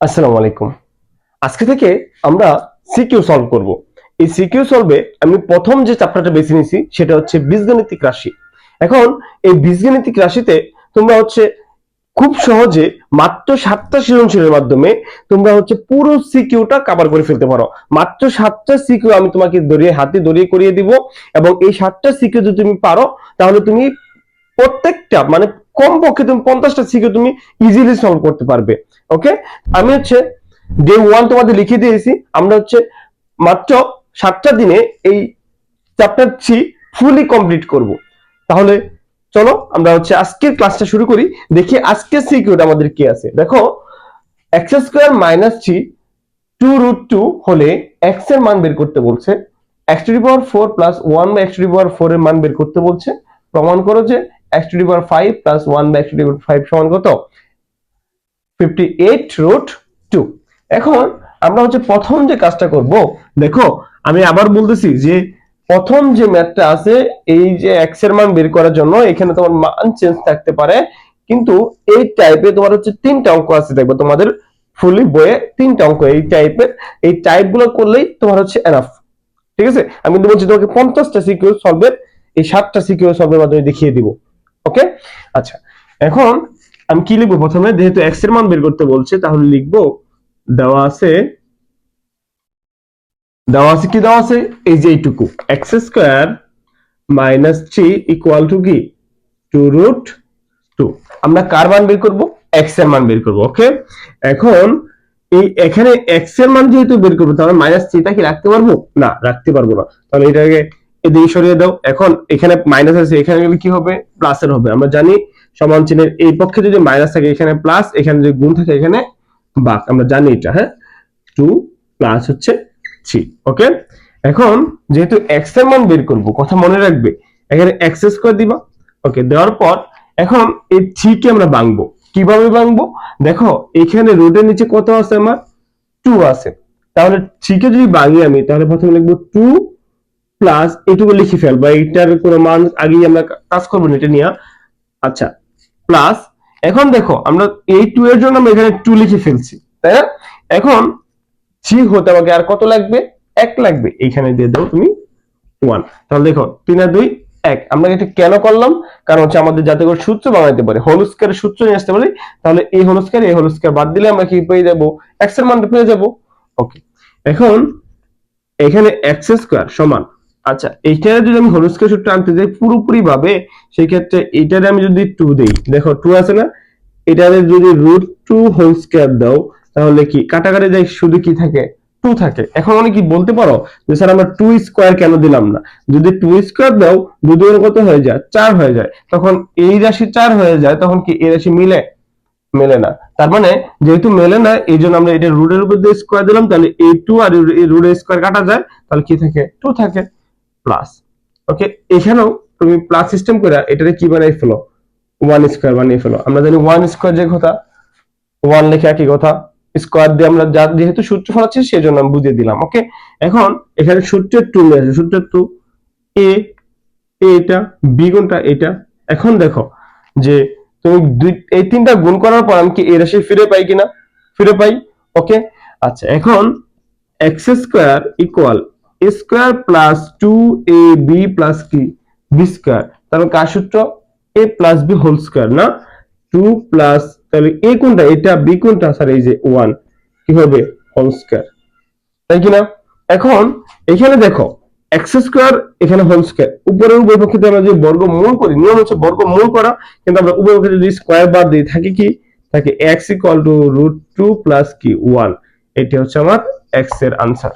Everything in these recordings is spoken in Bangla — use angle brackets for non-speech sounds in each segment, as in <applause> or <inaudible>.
আসসালামু আলাইকুম। আজকে থেকে আমরা সিকিউ সলভ করব। এই সিকিউ সলভে আমি প্রথম যে চ্যাপ্টারটা বেছে নিয়েছি, সেটা হচ্ছে বীজগণিতিক রাশি। এখন এই বীজগণিতিক রাশিতে তোমরা হচ্ছে খুব সহজে মাত্র সাতটা সৃজনশীলের মাধ্যমে তোমরা হচ্ছে পুরো সিকিউটা কভার করে ফেলতে পারো। মাত্র সাতটা সিকিউ আমি তোমাকে দড়িয়ে হাতে দড়িয়ে করিয়ে দিব এবং এই সাতটা সিকিউ যদি তুমি পারো, তাহলে তুমি প্রত্যেকটা মানে কমপক্ষে তুমি পঞ্চাশটা সিকিউ তুমি ইজিলি সলভ করতে পারবে ওকে আমি হচ্ছে ডে ওয়ান তোমাদের লিখে দিয়েছি, আমরা হচ্ছে মাত্র সাতটা দিনে এই চ্যাপ্টার থ্রি ফুলি কমপ্লিট করব। তাহলে চলো আমরা হচ্ছে আজকের ক্লাসটা শুরু করি, দেখি আজকের সিকিউরিটি আমাদের কি আছে। দেখো x square minus three two root two হলে এক্সের মান বের করতে বলছে x to power four plus one by x to power four এর মান বের করতে বলছে। প্রমাণ করো যে x to power five plus one by x to power five সমান কত? ফিফটি এইট রুট টু এখন আমরা হচ্ছে প্রথম যে কাজটা করব, দেখো, আমি আবার বলতেছি যে প্রথম যে ম্যাথটা আছে, এই যে এক্সের মান বের করার জন্য এখানে তোমার মান চেঞ্জ থাকতে পারে। কিন্তু এই টাইপে তোমার হচ্ছে তিনটা অঙ্ক আছে, দেখবে তোমাদের ফুলি বইয়ে তিনটা অঙ্ক। এই টাইপের এই টাইপগুলো করলেই তোমার হচ্ছে এনাফ ঠিক আছে? আমি কিন্তু বলছি তোমাকে পঞ্চাশটা সিকিউর সলভের এই সাতটা সিকিউর সলভের মাধ্যমে দেখিয়ে দিব। ওকে আচ্ছা এখন আমি কি লিখব প্রথমে? যেহেতু এক্সের মান বের করতে বলছে, তাহলে লিখব, দেওয়া আছে দেওয়া আছে কি দেওয়া আছে? এই যে এইটুকু। X square minus three equal to কি? টু রুট টু আমরা কার মান বের করব? এক্সের মান বের করব ওকে এখন এই এখানে এক্সের মান যেহেতু বের করব, তাহলে মাইনাস থ্রিটা কি রাখতে পারব? না, রাখতে পারব না। তাহলে এটাকে এদিকে সরিয়ে দাও। এখন এখানে মাইনাস আছে, এখানে গেলে কি হবে? প্লাস এর হবে। আমরা জানি সমান চিহ্নের এই পক্ষে যদি মাইনাস থাকে এখানে প্লাস এখানে যদি গুণ থাকে এখানে বাক। আমরা জানি এটা হ্যাঁ? টু প্লাস হচ্ছে থ্রি ওকে এখন যেহেতু এক্সের মান বের করব, কথা মনে রাখবে, এখানে এক্স স্কোয়ার দিবা ওকে দেওয়ার পর এখন এই থ্রি কে আমরা ভাঙবো। কীভাবে ভাঙবো? দেখো, এখানে রুটের নিচে কত আছে আমার? টু আছে। তাহলে থ্রি কে যদি ভাঙি আমি, তাহলে প্রথমে লিখব টু প্লাস এটুকু লিখে ফেলব এইটার কোনো মান আগেই আমরা কাজ করব না, এটা নিয়ে। আচ্ছা প্লাস এখন দেখো, আমরা এই টু এর জন্য আমরা এখানে টু লিখে ফেলছি, তাই না? এখন থ্রি হতে আমাকে আর কত লাগবে? এক লাগবে, এইখানে দিয়ে দাও তুমি ওয়ান তাহলে দেখো, তিন আর দুই, এক। আমরা এটা কেন করলাম? কারণ হচ্ছে আমাদের যাতে করে সূত্র বানাইতে পারে হোল স্কয়ারের সূত্র নিয়ে আসতে পারি, তাহলে এই হোল স্কয়ার এই হোল স্কয়ার বাদ দিলে আমরা কি পেয়ে যাব? এক্সের মানটা পেয়ে যাব। ওকে এখন এখানে এক্স স্কোয়ার সমান আচ্ছা এইটা যদি আমি হোল স্কয়ার সূত্র আনতে যাই পুরোপুরি ভাবে সেই ক্ষেত্রে এইটারে আমি যদি টু দেই, দেখো টু আছে না? এটারে যদি রুট টু হোল স্কয়ার দাও, তাহলে কি কাটাকাটি যায় শুধু কি থাকে? টু থাকে। এখন অনেক কি বলতে পারো যে স্যার আমরা টু স্কোয়ার কেন দিলাম না? যদি টু স্কোয়ার দাও দুটো কত হয়ে যায়? চার হয়ে যায়। তখন এই রাশি চার হয়ে যায়, তখন কি এই রাশি মিলে? মেলে না। তার মানে যেহেতু মেলে না, এই জন্য আমরা এটা রুটের উপর দিয়ে স্কোয়ার দিলাম, তাহলে এই টু আর এই রুটের স্কোয়ার কাটা যায়, তাহলে কি থাকে? টু থাকে। প্লাস ওকে এখানেও তুমি প্লাস সিস্টেম করে এটারে কি বানাই ফেলো? ওয়ান স্কোয়ার বানিয়ে ফেলো। আমরা জানি ওয়ান স্কোয়ার যে কথা ওয়ান লেখা একই কথা। স্কোয়ার দিয়ে আমরা যা যেহেতু সূত্র ফলাচ্ছি সেই জন্য আমি বুঝিয়ে দিলাম ওকে এখন এখানে সূত্রের টু নিয়ে আসে। সূত্রের টু এ এটা বি গুণটা এটা। এখন দেখো যে তুমি দুই, এই তিনটা গুণ করার পর আমি কি এ রাশি ফিরে পাই কিনা? ফিরে পাই? ওকে আচ্ছা এখন x square equal square plus two a b plus কি বি স্কোয়ার। তাহলে কার সূত্র? A plus b whole square, না? টু প্লাস, তাহলে এ কোনটা? এটা বি কোনটা? স্যার, এই যে ওয়ান। কি হবে হোল স্কোয়ার। তাই কিনা? এখন এখানে দেখো, এক্স স্কোয়ার, এখানে হোল স্কোয়ার। উপরের উভয় পক্ষে আমরা যদি বর্গমূল করি, নিয়ম হচ্ছে বর্গ মূল করা, কিন্তু আমরা উভয় পক্ষে যদি স্কোয়ার বাদ দিই, থাকে কি? থাকে x equal to root two plus কি? ওয়ান। এটি হচ্ছে আমার এক্সের আনসার।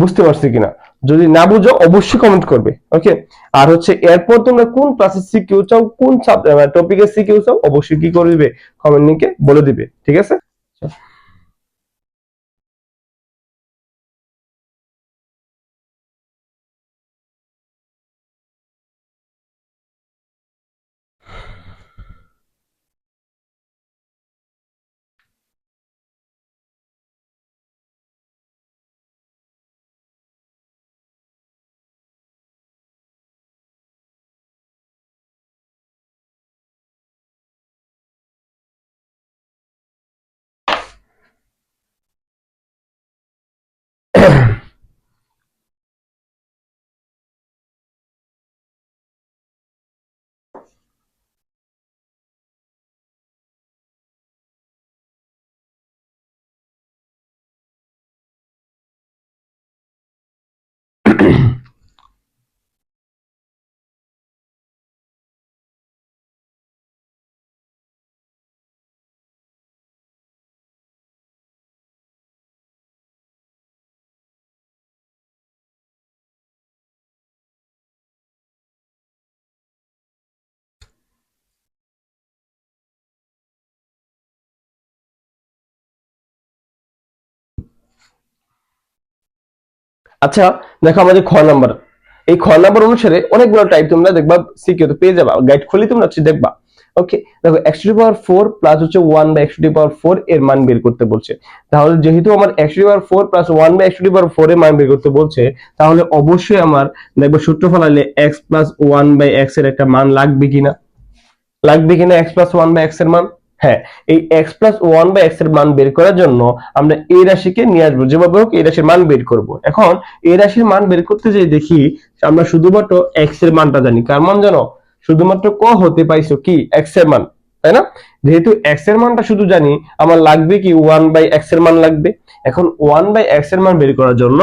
বুঝতে পারছি কিনা। যদি না বুঝো, অবশ্যই কমেন্ট করবে। ওকে আর হচ্ছে, এরপর তোমরা কোন ক্লাসে সিকিউ চাও, কোন টপিকে সিকিউ চাও, অবশ্যই কি করে কমেন্ট লিংকে বলে দিবে। ঠিক আছে? Yeah. <coughs> আচ্ছা দেখো আমাদের খ নাম্বার। এই খ নাম্বার অনুসারে অনেকগুলো টাইপ তোমরা দেখবা সিকিউতে পেয়ে যাবা গাইড খুলি তোমরা হচ্ছে দেখবা। ওকে দেখো x to power four plus হচ্ছে one by x to power four এর মান বের করতে বলছে। তাহলে যেহেতু আমার x to power four plus one by x to power four এর মান বের করতে বলছে, তাহলে অবশ্যই আমার দেখব সূত্র ফলালে এক্স প্লাস ওয়ান বাই এক্সের একটা মান লাগবে কিনা? লাগবে কিনা এক্স প্লাস ওয়ান বাই এক্সের মান? হ্যাঁ এই এক্স প্লাস ওয়ান বাই এক্সের মান বের করার জন্য আমরা এই রাশিকে নিয়ে আসব। যেভাবে হোক এই রাশির মান বের করব। এখন এই রাশির মান বের করতে যে দেখি আমরা শুধুমাত্র এক্সের মানটা জানি। কার মান জানো? শুধুমাত্র ক হতে পাইছো কি? এক্সের মান, তাই না? যেহেতু এক্সের মানটা শুধু জানি, আমার লাগবে কি ওয়ান বাই এক্সের মান লাগবে? এখন ওয়ান বাই এক্সের মান বের করার জন্য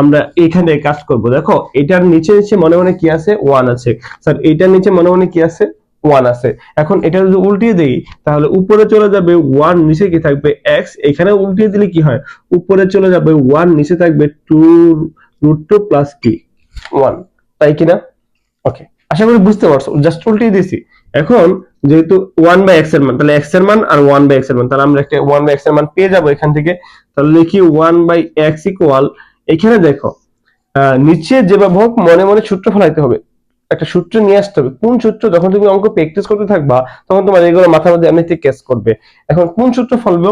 আমরা এখানে কাজ করব। দেখো, এটার নিচে নিচে মনে মনে কি আছে? ওয়ান আছে। স্যার, এটার নিচে মনে মনে কি আছে? ওয়ান আছে। এখন এটা যদি উল্টিয়ে দেই, তাহলে উপরে চলে যাবে ওয়ান নিচে কি থাকবে এক্স এখানে উল্টিয়ে দিলে কি হয়? উপরে চলে যাবে ওয়ান নিচে থাকবে টু রুট টু প্লাস কি ওয়ান তাই কিনা? ওকে আশা করি বুঝতে পারছ জাস্ট উল্টিয়ে দিছি এখন যেহেতু ওয়ান বাই এক্সের মান, তাহলে এক্সের মান আর ওয়ান বাই এক্সের মান, তাহলে আমরা একটা ওয়ান বাই এক্সের মান পেয়ে যাব এখান থেকে। তাহলে লিখি ওয়ান বাই এক্স ইকুয়াল এখানে দেখো নিচে যেভাবে হোক, মনে মনে সূত্র ফলাইতে হবে। একটা সূত্র নিয়ে আসতে হবে। কোন সূত্র যখন তুমি অঙ্ক প্র্যাকটিস করতে থাকবা, তখন তোমার এগুলো মাথার মধ্যে এমনিতে কেস করবে। এখন কোন সূত্র ফলবে?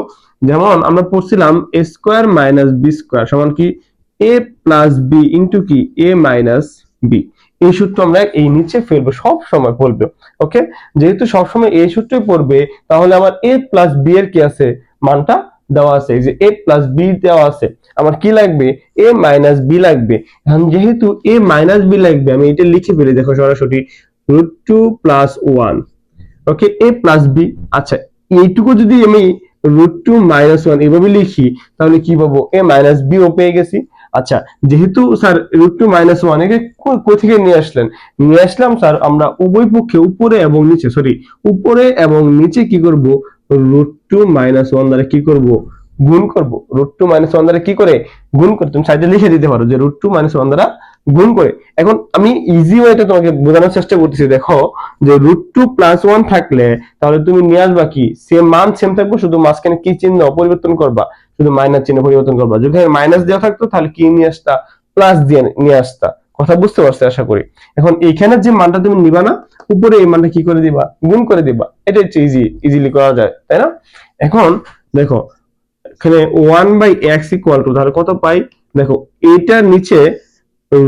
যেমন আমরা পড়ছিলাম a square minus b square সমান কি? এ প্লাস বি ইন্টু কি? এ মাইনাস বি এই সূত্র আমরা এই নিচে ফেলব, সব সময় বলবে ওকে যেহেতু সব সময় এই সূত্রই পড়বে, তাহলে আমার এ প্লাস বি এর কি আছে? মানটা দেওয়া আছে, এই যে এ প্লাস বি দেওয়া আছে। আমার কি লাগবে? এ মাইনাস বি লাগবে। এখন যেহেতু এ মাইনাস বি লাগবে, আমি এটা লিখে ফেলি, দেখো সরাসরি root two plus one okay a plus b আচ্ছা এইটুকু যদি আমি রুট টু মাইনাস ওয়ান এভাবে লিখি, তাহলে কি পাবো? এ মাইনাস বি ও পেয়ে গেছি। আচ্ছা যেহেতু sir root two minus one একে থেকে নিয়ে আসলেন? নিয়ে আসলাম স্যার আমরা উভয় পক্ষে উপরে এবং নিচে সরি উপরে এবং নিচে কি করব? রুট টু মাইনাস ওয়ান দ্বারা কি করব? গুণ করব। রুট টু মাইনাস ওয়ান দ্বারা কি করে? গুণ করে। তুমি সাইডে লিখে দিতে পারো যে রুট টু মাইনাস ওয়ান দ্বারা গুণ করে। এখন আমি ইজি ওয়েটা তোমাকে বোঝানোর চেষ্টা করতেছি। দেখো যে রুট টু প্লাস ওয়ান থাকলে তাহলে তুমি নিয়ে আসবা কি? সেম মান সেম থাকব, শুধু মাঝখানে কি চিহ্ন পরিবর্তন করবা? শুধু মাইনাস চিহ্ন পরিবর্তন করবা। যদি মাইনাস দেওয়া থাকতো, তাহলে কি নিয়ে আসতা? প্লাস দিয়ে নিয়ে আসতা। কথা বুঝতে পারছ আশা করি? এখন এইখানে যে মানটা তুমি নিবা না, উপরে এই মানটা কি করে দিবা? গুণ করে দিবা। এটা হচ্ছে ইজি ইজিলি করা যায়, তাই না? এখন দেখো এখানে one by x equal to তাহলে কত পাই? দেখো এইটার নিচে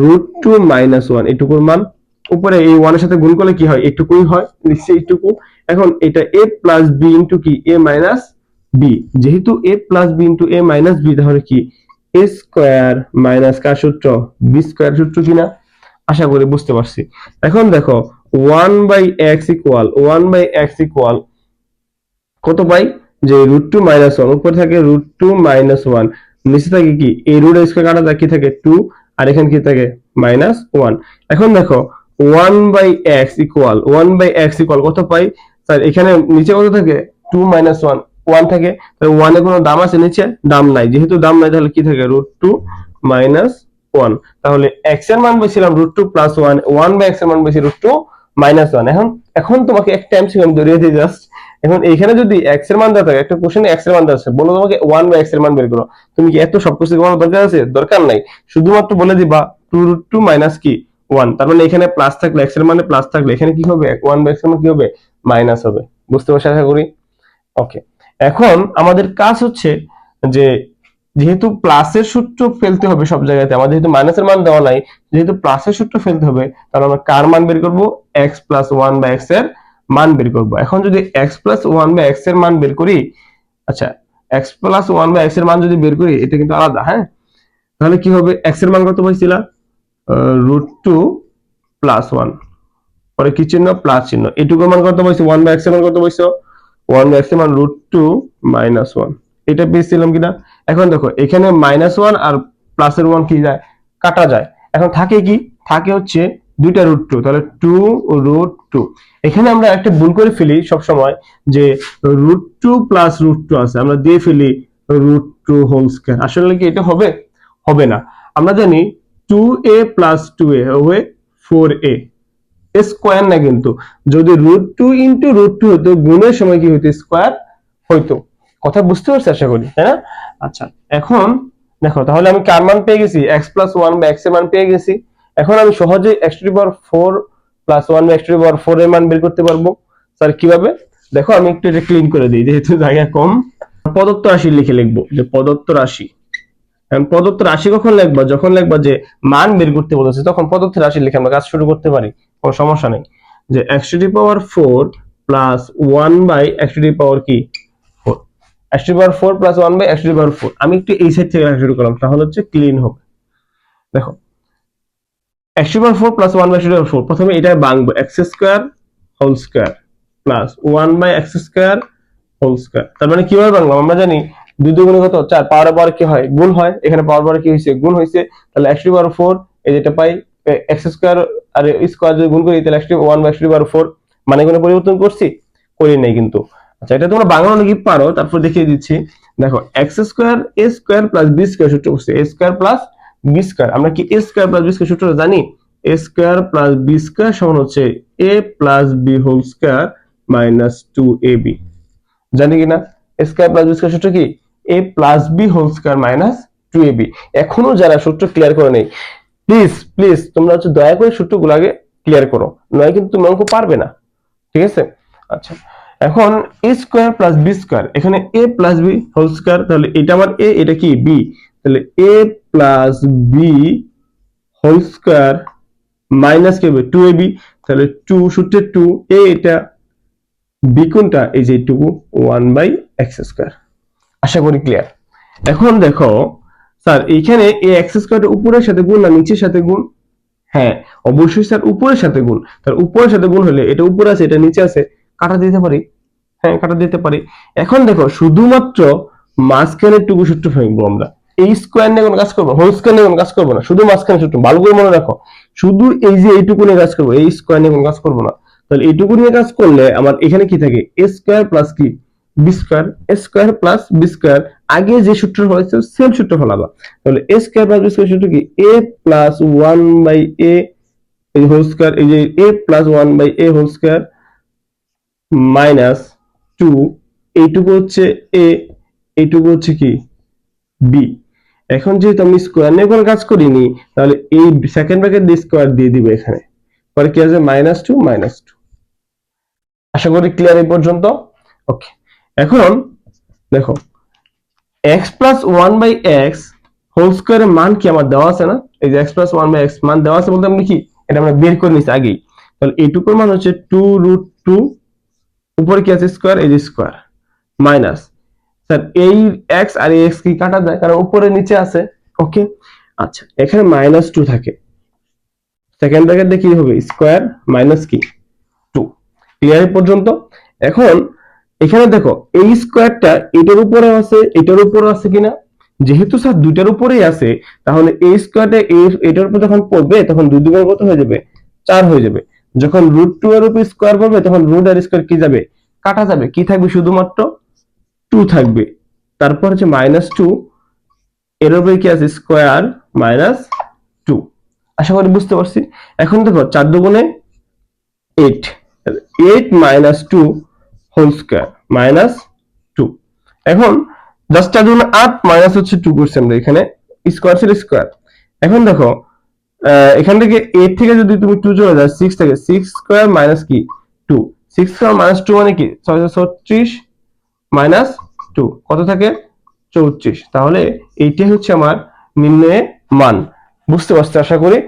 রুট টু মাইনাস ওয়ান এটুকুর মান। উপরে এই ওয়ানের সাথে গুণ করলে কি হয়? এটুকুই হয়, নিচে এইটুকু। এখন এটা এ প্লাস বি ইন্টু কি? এ মাইনাস বি যেহেতু a plus b into a minus b তাহলে কি? এ স্কোয়ার মাইনাস কার সূত্র? বি স্কোয়ার সূত্র কিনা? আশা করি বুঝতে পারছি। এখন দেখো one by x equal one by x equal কত পাই? যে রুট টু মাইনাস ওয়ান উপরে থাকে রুট টু মাইনাস ওয়ান নিচে থাকে কি? এই রুট স্কোয়ার কাটা কি থাকে? টু আর এখানে কি থাকে? মাইনাস ওয়ান এখন দেখো one by x equal one by x equal কত পাই? স্যার এখানে নিচে কত থাকে? টু মাইনাস ওয়ান ওয়ান থাকে। তাহলে ওয়ানে কোনো দাম আছে? নিচে দাম নাই। যেহেতু দাম নাই, তাহলে কি থাকে? রুট টু মাইনাস ওয়ান তাহলে এক্সের মান পেয়েছিলাম root two plus one one by এক্সের মান পেয়েছি রুট টু মাইনাস ওয়ান এখন এখন তোমাকে একটা এমসিকিউ আমি ধরিয়ে দিই জাস্ট এখন এইখানে যদি এক্সের মান দেওয়া থাকে, একটা কোশ্চেনে এক্সের মান দেওয়া আছে। বলো তোমাকে ওয়ান বাই এক্সের মান বের করো। তুমি কি এত সব কিছু করার দরকার আছে? দরকার নাই। শুধুমাত্র বলে দিবা টু রুট টু মাইনাস কি? ওয়ান তার মানে এখানে প্লাস থাকলে এক্সের মানে প্লাস থাকলে এখানে কি হবে? ওয়ান বাই এক্সের মান কি হবে? মাইনাস হবে। বুঝতে পারছি আশা করি? ওকে এখন আমাদের কাজ হচ্ছে যে যেহেতু প্লাসের সূত্র ফেলতে হবে সব জায়গাতে, আমাদের যেহেতু মাইনাসের মান দেওয়া নাই, যেহেতু প্লাসের সূত্র ফেলতে হবে, তাহলে আমরা কার মান বের করব? এক্স প্লাস ওয়ান বাই এক্সের মান বের করব। এখন যদি এক্স প্লাস ওয়ান বাই এক্সের মান বের করি আচ্ছা এক্স প্লাস ওয়ান বাই এক্সের মান যদি বের করি, এটা কিন্তু আলাদা হ্যাঁ? তাহলে কি হবে? এক্সের মান কত পাইছিলা? রুট টু প্লাস ওয়ান পরে কি চিহ্ন? প্লাস চিহ্ন। এটুকুর মান কত পাইছো? ওয়ান বাই এক্সের মান কত পাইছো? ওয়ান বাই এক্সের মান রুট টু মাইনাস ওয়ান এটা পেয়েছিলাম কিনা? এখন দেখো, এখানে মাইনাস ওয়ান আর প্লাসের ওয়ান কি যায়? কাটা যায়। এখন থাকে কি? থাকে হচ্ছে দুইটা রুট টু তাহলে টু রুট টু এখানে আমরা একটা ভুল করে ফেলি সব সময় যে root two plus root two আছে। আমরা দিয়ে ফেলি রুট টু হোল স্কয়ার আসলে কি এটা হবে? হবে না। আমরা জানি two a plus two a হবে ফোর এ স্কোয়ার না কিন্তু। যদি root two into root two হতো, গুণের সময় কি হতো স্কোয়ার হইতো। কথা বুঝতে পারছি আশা করি, তাই না? আচ্ছা এখন দেখো, তাহলে আমি কার মান পেয়ে গেছি? এক্স প্লাস ওয়ান বা এক্সের মান পেয়ে গেছি। এখন আমি সহজে x to power four plus one x to power four এর মান বের করতে পারব। স্যার কীভাবে? দেখো, আমি একটু এটা ক্লিন করে দিই, যেহেতু জায়গা কম। প্রদত্ত রাশি লিখে লিখব, যে প্রদত্ত রাশি। এখন প্রদত্ত রাশি কখন লিখবা? যখন লিখবা যে মান বের করতে বলেছে, তখন প্রদত্ত রাশি লিখে আমরা কাজ শুরু করতে পারি, কোনো সমস্যা নেই। যে x to power four plus one by x to power কি? X to power four plus one by x to power four আমি একটু এই সাইড থেকে লেখা শুরু করলাম, তাহলে হচ্ছে ক্লিন হবে। দেখো x to power four plus one by to power four প্রথমে এটা বাংবো x square whole square plus one by x square whole square তার মানে কীভাবে বাংলাম? আমরা জানি দুই দুগুণে কত? চার। পাওয়ার পাওয়ার কি হয়? গুণ হয়। এখানে পাওয়ার পাওয়ার কি হয়েছে? গুণ হয়েছে। তাহলে এক্স টু পাওয়ার ফোর এই যেটা পাই এক্স স্কোয়ার আর স্কোয়ার যদি গুণ করি, তাহলে x one by to power four মানে কোনো পরিবর্তন করছি? করি নাই কিন্তু। আচ্ছা এটা তোমরা বাংলা নাকি পারো, তারপর দেখিয়ে দিচ্ছি। দেখো x square a square plus b square সূত্র করছে a square plus b square আমরা কি a square plus b square সূত্রটা জানি? A square plus b square সমান হচ্ছে a plus b whole square minus two a b জানি কিনা? A square plus b square সূত্র কি? A plus b whole square minus two a b এখনও যারা সূত্র ক্লিয়ার করে নেই প্লিজ প্লিজ তোমরা হচ্ছে দয়া করে সূত্রগুলো আগে ক্লিয়ার করো, নয় কিন্তু তুমি অঙ্ক পারবে না। ঠিক আছে? আচ্ছা এখন a square plus b square এখানে a plus b whole square তাহলে এটা আমার এ এটা কি? বি তাহলে a plus b whole square minus কি হবে? টু এ বি তাহলে টু সূত্রে টু এ এটা বি কোনটা? এই যে two one by x square আশা করি ক্লিয়ার এখন দেখো, স্যার, এইখানে এই এক্স স্কোয়ারটা উপরের সাথে গুণ না নিচের সাথে গুণ? হ্যাঁ অবশ্যই স্যার, উপরের সাথে গুণ। তার উপরের সাথে গুণ হলে এটা উপরে আছে, এটা নিচে আছে। কাটা দিতে পারি? হ্যাঁ কাটা দিতে পারি। এখন দেখো, শুধুমাত্র মাঝখানের টুকু সূত্র ফেলব আমরা। এই স্কোয়ার নিয়ে কোনো কাজ করব হোল স্কোয়ার নিয়ে কোনো কাজ করব না, শুধু মাঝখানে সূত্র ভালো করে মনে রাখো, শুধু এই যে এইটুকু নিয়ে কাজ করব, এই স্কোয়ার নিয়ে কোনো কাজ করব না। তাহলে এইটুকু নিয়ে কাজ করলে আমার এখানে কি থাকে? এ স্কোয়ার প্লাস কি? B square a square plus b square আগে যে সূত্র হয়েছে সেম সূত্র ফলাবা। তাহলে a square plus b square সূত্র কি? A plus one by a এই হোল স্কোয়ার এই যে a plus one by a whole square minus two এইটুকু হচ্ছে এ এইটুকু হচ্ছে কি? বি এখন যেহেতু আমি স্কোয়ার নিয়ে কোনো কাজ করিনি, তাহলে এই সেকেন্ড ব্র্যাকেট দিয়ে স্কোয়ার দিয়ে দিবে এখানে। পরে কি আছে মাইনাস টু মাইনাস টু আশা করি ক্লিয়ার এই পর্যন্ত। ওকে এখন দেখো x plus one by x whole স্কোয়ারের মান কি আমার দেওয়া আছে না? এই যে x plus one by x মান দেওয়া আছে বলতে আমি কি? এটা আমরা বের করে নিচ্ছি আগেই। তাহলে এইটুকুর মান হচ্ছে টু রুট টু উপরে কি আছে? স্কোয়ার এই যে স্কোয়ার মাইনাস স্যার এই এক্স আর এই এক্স কি কাটা যায়? কারণ উপরে নিচে আছে। ওকে আচ্ছা এখানে মাইনাস টু থাকে। সেকেন্ড ব্র্যাকেট কি হবে? স্কোয়ার মাইনাস কি? টু ক্লিয়ার পর্যন্ত? এখন, এখানে দেখো, এই স্কোয়ারটা এটার উপরে আছে, এটার উপরে আছে কিনা? যেহেতু স্যার দুইটার উপরেই আছে, তাহলে এই স্কোয়ারটা এটার উপর যখন পড়বে, তখন দুই দুগুণ কত হয়ে যাবে? চার হয়ে যাবে। যখন রুট টু এর উপর স্কোয়ার পড়বে, তখন রুট আর স্কোয়ার কি যাবে? কাটা যাবে। কি থাকবে শুধুমাত্র? টু থাকবে। তারপর হচ্ছে মাইনাস টু এর উপরে কি আছে? স্কোয়ার মাইনাস টু আশা করি বুঝতে পারছি। এখন দেখো, চার দুগুণে eight eight minus two whole square minus two এখন জাস্ট চার দুগুণে আট মাইনাস হচ্ছে টু করছি আমরা এখানে। স্কোয়ার ছিল স্কোয়ার এখন দেখো এখান থেকে এইট থেকে যদি তুমি টু চলে যাও সিক্স থেকে সিক্স স্কোয়ার মাইনাস কি? Two six square minus two মানে কি? ছত্রিশ মাইনাস টু কত থাকে? চৌত্রিশ। তাহলে এইটাই হচ্ছে আমার নিম্নে মান। বুঝতে পারছ আশা করি?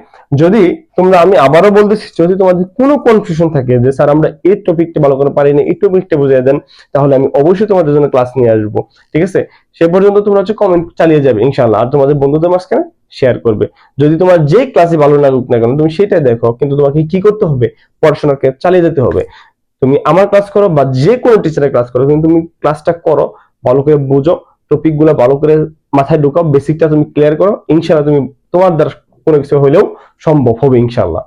যদি তোমরা, আমি আবারও বলতেছি, যদি তোমাদের কোনো কনফিউশন থাকে যে, স্যার, আমরা এই টপিকটা ভালো করে পারিনি, এই টপিকটা বুঝিয়ে দেন, তাহলে আমি অবশ্যই তোমাদের জন্য ক্লাস নিয়ে আসব। ঠিক আছে? সে পর্যন্ত তোমরা হচ্ছে কমেন্ট চালিয়ে যাবে ইনশাল্লাহ আর তোমাদের বন্ধুদের মাঝখানে শেয়ার করবে। যদি তোমার যে ক্লাসে ভালো লাগুক না কেন, তুমি সেটাই দেখো, কিন্তু তোমাকে কি করতে হবে? পড়াশোনাকে চালিয়ে যেতে হবে। তুমি আমার ক্লাস করো বা যে কোনো টিচারের ক্লাস করো, কিন্তু তুমি ক্লাসটা করো ভালো করে বুঝো টপিকগুলো ভালো করে মাথায় ঢুকাও বেসিকটা তুমি ক্লিয়ার করো, ইনশাআল্লাহ তুমি তোমার দ্বারা কোনো কিছু হলেও সম্ভব হবে ইনশাআল্লাহ।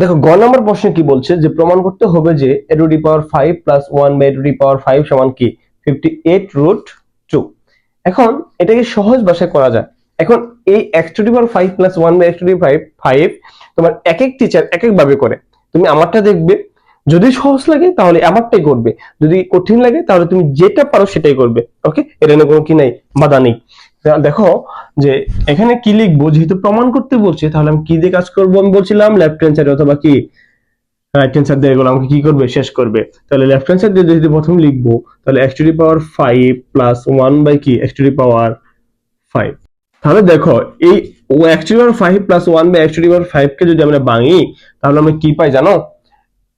দেখো, গ নম্বর প্রশ্ন কি বলছে যে প্রমাণ করতে হবে যে a to the power five plus one by to the power five সমান কি? ফিফটি এইট রুট টু এখন এটাকে সহজ ভাষায় করা যায়? এখন এই x to the power five plus one by x to the five five তোমার এক এক টিচার এক এক ভাবে করে। তুমি আমারটা দেখবে যদি সহজ লাগে, তাহলে আমারটাই করবে যদি কঠিন লাগে, তাহলে তুমি যেটা পারো সেটাই করবে। ওকে এটা নিয়ে কোনো কি নাই, বাধা নেই। দেখো যে এখানে কি লিখব? যেহেতু প্রমাণ করতে বলছে, তাহলে আমি কি দিয়ে কাজ করব? আমি বলছিলাম লেফট হ্যান্ড সাইড অথবা কি রাইট হ্যান্ড সাইড দিয়ে এগুলো আমাকে কি করবে? শেষ করবে। তাহলে লেফট হ্যান্ড সাইড দিয়ে যদি প্রথম লিখব, তাহলে x to the power five plus one by কি? X to the power five তাহলে দেখো, এই x to the power five plus one by x to the power five কে যদি আমরা ভাঙি, তাহলে আমরা কি পাই জানো?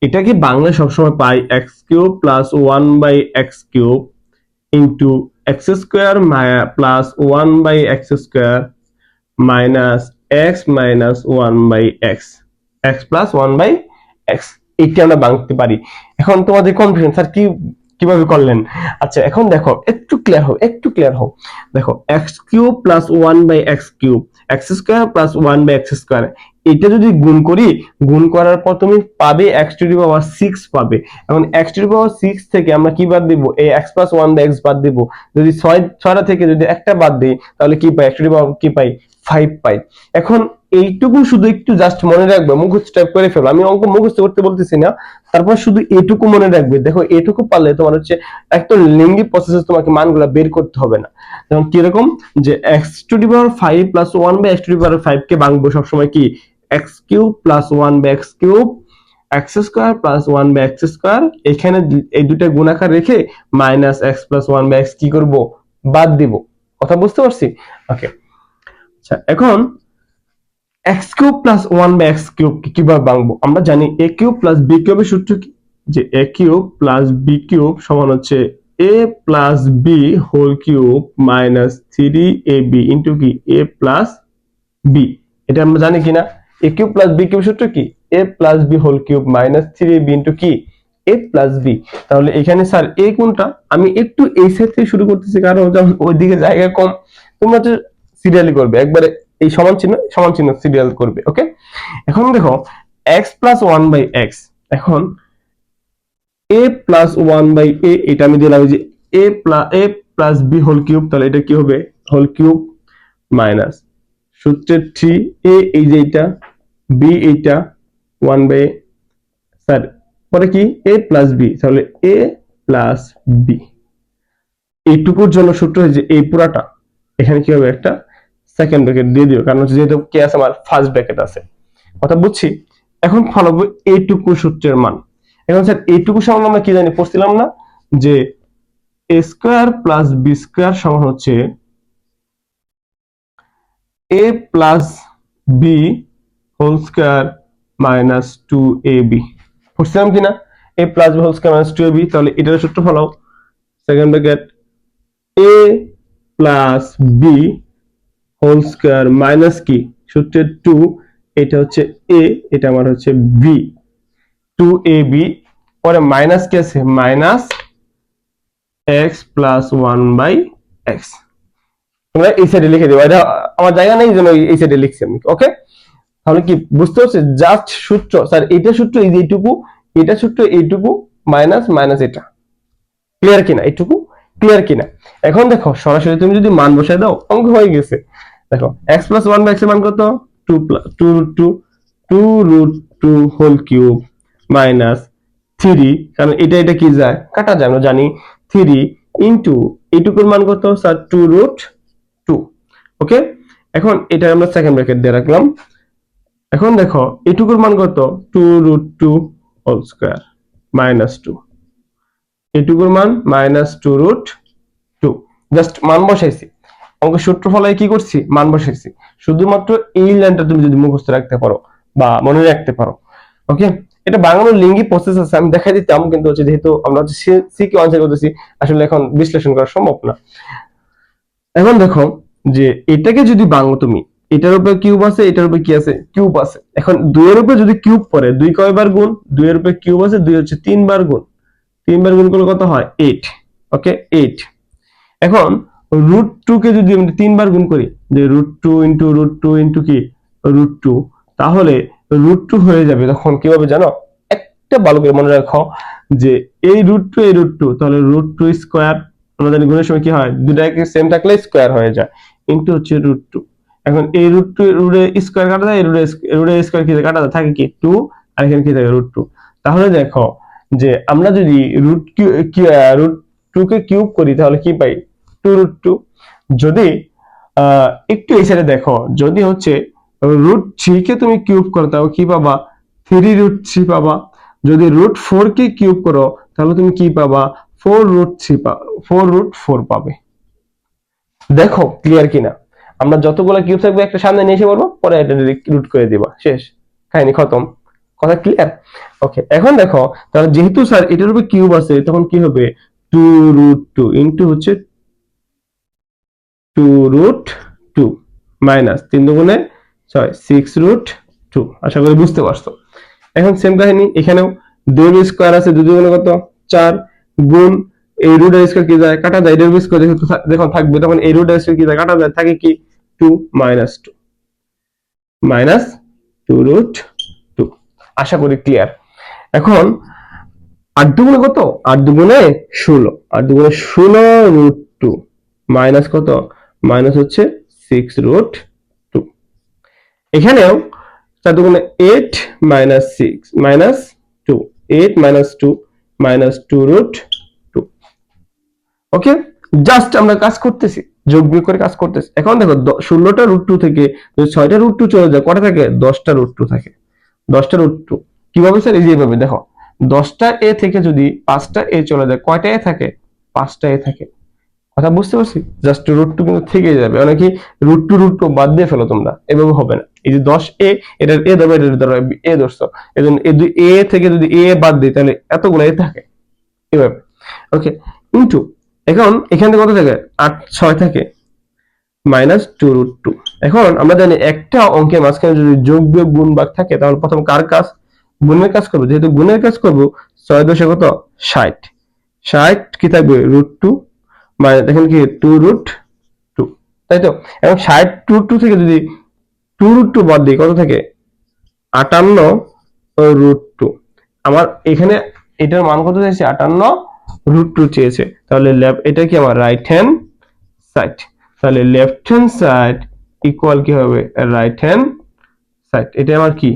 এটা কি বাংলায় সবসময় পাই? X cube plus one by x cube into x square plus one by x square minus x minus one by x x plus one by x এইটা আমরা ভাঙতে পারি। এখন তোমাদের কনফিডেন্স স্যার কি, কীভাবে করলেন? আচ্ছা এখন দেখো, একটু ক্লিয়ার হও, একটু ক্লিয়ার হও। দেখো x cube plus one by x cube x square plus one by x square এটা যদি গুণ করি, গুণ করার পর তুমি পাবে x to the power six পাবে। এখন x to the power six থেকে আমরা কি বাদ দিব? এই x plus one by x বাদ দিব। যদি ছয়, ছয়টা থেকে যদি একটা বাদ দিই, তাহলে কি পাই? এক্স টু দি পাওয়ার কি পাই? ফাইভ পাই। এখন এইটুকু শুধু একটু জাস্ট মনে রাখবে, মুখস্থ টাইপ করে ফেলো। আমি অঙ্ক মুখস্থ করতে বলতেছি না। তারপর শুধু এটুকু মনে রাখবে। দেখো, এটুকু পারলে তোমার হচ্ছে একদম লিঙ্গি প্রসেসে তোমাকে মানগুলো বের করতে হবে না। যেমন কীরকম? যে x to the power five plus one by x to the power five কে ভাঙবো সবসময় কি? X cube plus one by x cube, x square plus one by x square, এখানে এই দুটা গুণাকার রেখে minus x plus one by x কি করব? বাদ দিব। কথা বুঝতে পারছি? ওকে। আচ্ছা এখন x cube plus one by x cube কীভাবে ভাঙবো? আমরা জানি এ কিউব প্লাস বি কিউবের সূত্র কি? যে a cube plus b cube সমান হচ্ছে a plus b whole cube minus three a b into কি? A plus b. এটা আমরা জানি কিনা? A cube plus b cube সূত্র কি? A plus b whole cube minus three b into কি? এ প্লাস বি তাহলে এখানে স্যার এ কোনটা? আমি একটু এই সাইড থেকে শুরু করতেছি, কারণ যেমন ওইদিকে জায়গা কম। তোমরা তো সিরিয়ালি করবে, একবারে এই সমান চিহ্ন সমান চিহ্ন সিরিয়াল করবে ওকে এখন দেখো x plus one by x এখন a plus one by a এটা আমি দিলাম যে a plus a plus b whole cube তাহলে এটা কি হবে? হোল কিউব মাইনাস সূত্রের থ্রি এ এই যে এটা। বি এইটা ওয়ান বাই স্যার পরে কি? এ প্লাস বি তাহলে এ প্লাস বি এইটুকুর জন্য সূত্র হয়েছে এই পুরাটা, এখানে কি হবে একটা? সেকেন্ড ব্র্যাকেট দিয়ে দিও কারণ হচ্ছে যেহেতু কে আছে, আমার ফার্স্ট ব্র্যাকেট আছে। কথা বুঝছি? এখন ফলাবো এইটুকু সূত্রের মান। এখন স্যার এইটুকু সমান আমরা কি জানি? পড়ছিলাম না যে a square plus b square সমান হচ্ছে a plus b whole square minus two a b পড়ছিলাম কিনা a plus b whole square minus two a b তাহলে এটার সূত্র ফলাও। Second bracket a plus b whole square minus কি? সূত্রের টু এটা হচ্ছে এ এটা আমার হচ্ছে বি টু এ বি পরে মাইনাস কি আছে? Minus x plus one by x তোমরা এই সাইডে লিখে দেবো এটা আমার জায়গা নেই যেন এই সাইডে লিখছি আমি ওকে তাহলে কি বুঝতে পারছি জাস্ট সূত্র স্যার এটা সূত্র এই যে এইটুকু, এটা সূত্র এইটুকু মাইনাস মাইনাস এটা। ক্লিয়ার কিনা এইটুকু? ক্লিয়ার কিনা? এখন দেখো, সরাসরি তুমি যদি মান বসায় দাও, অঙ্ক হয়ে গেছে। দেখো এক্স প্লাস ওয়ান বাই এক্সের মান কত? Two two root two two root two whole cube minus three কারণ এটা এটা কি যায়? কাটা যায়, আমরা জানি। থ্রি ইন্টু এইটুকুর মান কত sir two root two okay এখন এটা আমরা সেকেন্ড ব্র্যাকেট দিয়ে রাখলাম। এখন দেখো, এটুকুর মান কত? Two root two whole square minus two এইটুকুর মান minus two root two just মান বসাইছি। অঙ্ক সূত্র ফলায় কি করছি? মান বসাইছি। শুধুমাত্র এই লাইনটা তুমি যদি মুখস্থ রাখতে পারো বা মনে রাখতে পারো ওকে এটা বাংলার লিঙ্গি প্রসেস আছে, আমি দেখাই দিতাম কিন্তু হচ্ছে যেহেতু আমরা হচ্ছে সি কে আনসার করতেছি, আসলে এখন বিশ্লেষণ করা সম্ভব না। এখন দেখো যে এটাকে যদি বাংলো তুমি এটার উপরে কিউব আছে, এটার উপরে কি আছে? কিউব আছে। এখন দুইয়ের উপরে যদি কিউব পড়ে, দুই কয়বার গুণ? দুইয়ের উপরে কিউব আছে, দুই হচ্ছে তিনবার গুণ। তিনবার গুণ করলে কত হয়? এইট ওকে এইট এখন রুট টু কে যদি আমরা তিনবার গুণ করি, যে root two into root two into কি? রুট টু তাহলে রুট টু হয়ে যাবে তখন কীভাবে জানো? একটা ভালো করে মনে রাখো যে এই রুট টু এই রুট টু তাহলে রুট টু স্কোয়ার জানি গুণের সময় কি হয়? দুটাকে সেম থাকলে স্কোয়ার হয়ে যায়। ইন্টু হচ্ছে রুট টু এখন এই রুট টু রুটে স্কোয়ার কাটা যায় রুটে রুটে স্কোয়ার কি কাটা যায়, থাকে কি টু আর এখানে কি থাকে রুট টু তাহলে দেখো যে আমরা যদি রুট রুট টু কে কিউব করি, তাহলে কি পাই? টু রুট টু যদি একটু এই সাইডে দেখো, যদি হচ্ছে রুট থ্রি কে তুমি কিউব করো তাহলে কি পাবা? থ্রি রুট থ্রি পাবা। যদি রুট ফোর কে কিউব করো, তাহলে তুমি কি পাবা? Four root three four root four পাবে। দেখো ক্লিয়ার কিনা? আমরা যতগুলো কিউব থাকবে একটা সামনে নিয়ে এসে বলব, পরে এটা রুট করে দিবা। শেষ। কাহিনী খতম। কথা ক্লিয়ার ওকে এখন দেখো, তাহলে যেহেতু স্যার এটার উপরে কিউব আছে, তখন কি হবে? টু রুট টু ইন্টু হচ্ছে টু রুট টু মাইনাস তিন দুগুণে ছয় সিক্স রুট টু আশা করি বুঝতে পারছ। এখন সেম কাহিনী, এখানেও দুই স্কোয়ার আছে, দুই দুগুণে কত? চার গুণ এই রুট স্কোয়ার কি যায়? কাটা যায়। এটার স্কোয়ার যখন থাকবে, তখন এই রুট স্কোয়ার কি যায়? কাটা যায়। থাকে কি? Two minus two. Minus two root two. আশা করি ক্লিয়ার। এখন আট দুগুণে কত? আট দুগুণে ষোলো। আট দুগুণে ষোলো রুট টু। মাইনাস কত? মাইনাস হচ্ছে সিক্স রুট টু। এখানেও চার দুগুণে eight minus six minus two. Eight minus two minus two root two. Okay? Just আমরা কাজ করতেছি। যোগ বিয়োগ করে কাজ করতেছে। এখন দেখো ষোলোটা রুট টু থেকে যদি ছয়টা রুট টু চলে যায়, কটা থাকে? দশটা রুট টু থাকে। দশটা রুট টু কীভাবে স্যার এই যে দেখো, দশটা এ থেকে যদি পাঁচটা এ চলে যায়, কয়টা এ থাকে? পাঁচটা এ থাকে। কথা বুঝতে পারছি? জাস্ট রুট টু কিন্তু থেকে যাবে। অনেকে রুট টু রুট টু বাদ দিয়ে ফেলো তোমরা। এভাবে হবে না। এই যে দশ এ এটা এ ধরবে, এটা ধরো এ ধরছো। এই জন্য এ থেকে যদি এ বাদ দিই, তাহলে এতগুলো এ থাকে। এভাবে। ওকে ইন্টু এখন এখান থেকে কত থাকে? আট, ছয় থাকে। Minus two root two. এখন আমরা জানি একটা অঙ্কের মাঝখানে যদি যোগ বিয়োগ গুণ ভাগ থাকে, তাহলে প্রথম কার কাজ? গুণের কাজ করব। যেহেতু গুণের কাজ করব, ছয় দশে কত? ষাট। ষাট কি থাকবে? Root two. মানে দেখেন কি, টু রুট টু। তাই তো? এবং ষাট রুট টু থেকে যদি টু রুট টু বাদ দিই, কত থাকে? আটান্ন রুট টু। আমার এখানে এটার মান কত চাইছে? আটান্ন রুট টু চেয়েছে, তাহলে এটা কি আমার রাইট হ্যান্ড সাইড তাহলে লেফট হ্যান্ড সাইড ইকুয়াল কি হবে? রাইট হ্যান্ড সাইড এটা আমার কি?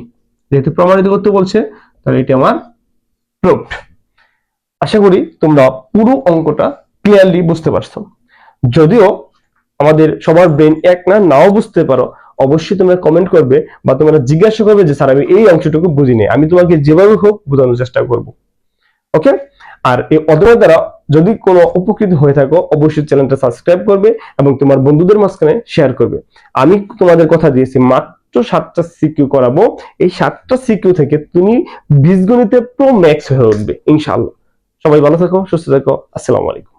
যেহেতু প্রমাণিত করতে বলছে, তাহলে এটা আমার প্রুফড আশা করি তোমরা পুরো অঙ্কটা ক্লিয়ারলি বুঝতে পারছ। যদিও আমাদের সবার ব্রেন এক না, নাও বুঝতে পারো, অবশ্যই তোমরা কমেন্ট করবে বা তোমরা জিজ্ঞাসা করবে যে, স্যার, আমি এই অংশটুকু বুঝিনি। আমি তোমাকে যেভাবে হোক বোঝানোর চেষ্টা করব। ওকে আর এই অধ্যায়ের দ্বারা যদি কোনো উপকৃত হয়ে থাকো, অবশ্যই চ্যানেলটা সাবস্ক্রাইব করবে এবং তোমার বন্ধুদের মাঝখানে শেয়ার করবে। আমি তোমাদের কথা দিয়েছি, মাত্র সাতটা সিকিউ করাবো। এই সাতটা সিকিউ থেকে তুমি বীজগণিতে প্রো ম্যাক্স হয়ে উঠবে ইনশাল্লাহ সবাই ভালো থাকো, সুস্থ থাকো, আসসালামু আলাইকুম।